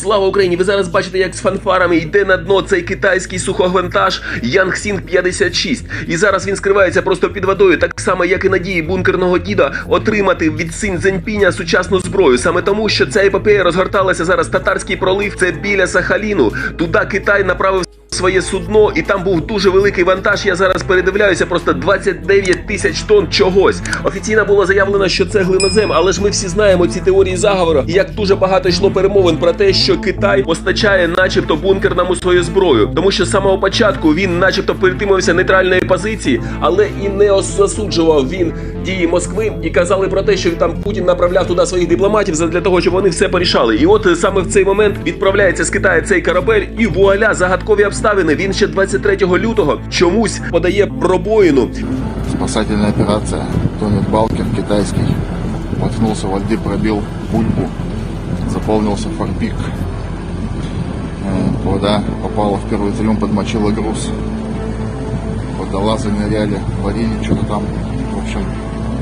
Слава Україні! Ви зараз бачите, як з фанфарами йде на дно цей китайський сухогвантаж Янгсінг 56. І зараз він скривається просто під водою, так само, як і надії бункерного діда отримати від син зеньпіня сучасну зброю. Саме тому, що ця епопея розгорталася зараз татарський пролив. Це біля Сахаліну. Туди Китай направив. Своє судно, і там був дуже великий вантаж. Я зараз передивляюся, просто 29 тисяч тонн чогось. Офіційно було заявлено, що це глинозем, але ж ми всі знаємо ці теорії заговору, і як дуже багато йшло перемовин про те, що Китай постачає, начебто, бункерному свою зброю, тому що з самого початку він, начебто, притримувався нейтральної позиції, але і не засуджував він дії Москви і казали про те, що там Путін направляв туди своїх дипломатів для того, щоб вони все порішали. І от е, саме в цей момент відправляється з Китаю цей корабель, і вуаля, загадкові обставини. Він ще 23 лютого чомусь подає пробоїну. Спасательная операция. Тонет Балкер китайский. Воткнулся во льды, пробил бульбу. Заполнился форпик. Э, Вода попала в первый трюм, подмочила груз. Водолазы ныряли, варили что-то там. В общем,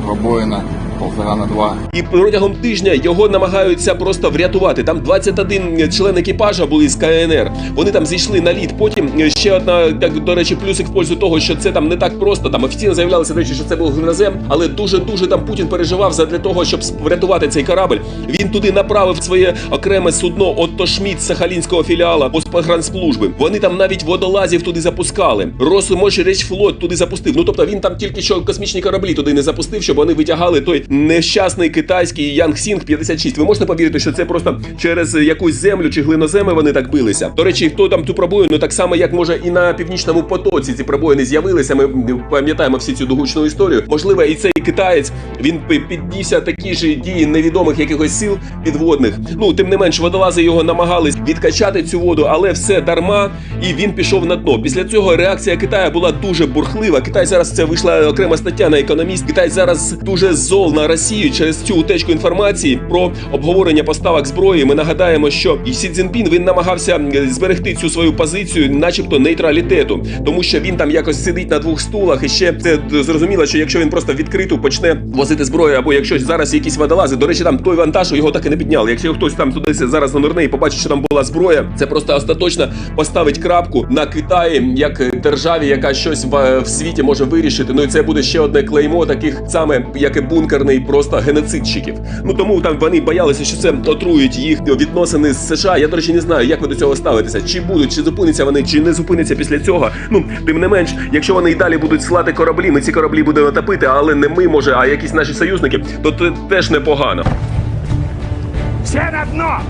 пробоина полтора на два. І протягом тижня його намагаються просто врятувати. Там 21 член екіпажа були з КНР. Вони там зійшли на лід. Потім ще одна, так до речі, плюсик в пользу того, що це там не так просто. Там офіційно заявлялося, до речі, що це був глинозем, але дуже дуже там Путін переживав задля того, щоб врятувати цей корабль. Він туди направив своє окреме судно Отто Шмідт з Сахалінського філіала Госпогранслужби. Вони там навіть водолазів туди запускали. Росмошречфлот туди запустив. Ну тобто він там тільки що космічні кораблі туди не запустив, щоб вони витягали той нещасний китайський Янгсінг 56. Ви можете повірити, що це просто через якусь землю чи глиноземи вони так билися. До речі, хто там ту пробоїну, так само як може і на північному потоці ці пробоїни з'явилися. Ми пам'ятаємо всі цю гучну історію. Можливо, і цей китаєць він піднісся такі ж дії невідомих якихось сил підводних. Ну тим не менш, водолази його намагались відкачати цю воду, але все дарма, і він пішов на дно. Після цього реакція Китаю була дуже бурхлива. Китай зараз це вийшла окрема стаття на економіст. Китай зараз дуже зол на Росію через цю утечку інформації про обговорення поставок зброї. Ми нагадаємо, що Сі Цзіньпін він намагався зберегти цю свою позицію, начебто нейтралітету, тому що він там якось сидить на двох стулах. І ще це зрозуміло, що якщо він просто відкрито почне возити зброю, або якщо зараз якісь водолази, до речі, там той вантаж його так і не підняли. Якщо хтось там туди зараз нанирне і побачить, що там була зброя, це просто остаточно поставить крапку на Китаї як державі, яка щось в, в світі може вирішити. Ну і це буде ще одне клеймо, таких саме як і бункерний, просто геноцидчиків. Ну тому там вони боялися, що це отрують їх відносини з США. Я до речі не знаю, як ви до цього ставитеся. Чи будуть, чи зупиняться вони, чи не зупиняться після цього. Ну тим не менш, якщо вони і далі будуть слати кораблі, ми ці кораблі будемо топити, але не ми може, а якісь наші союзники, то це теж непогано. Все на дно!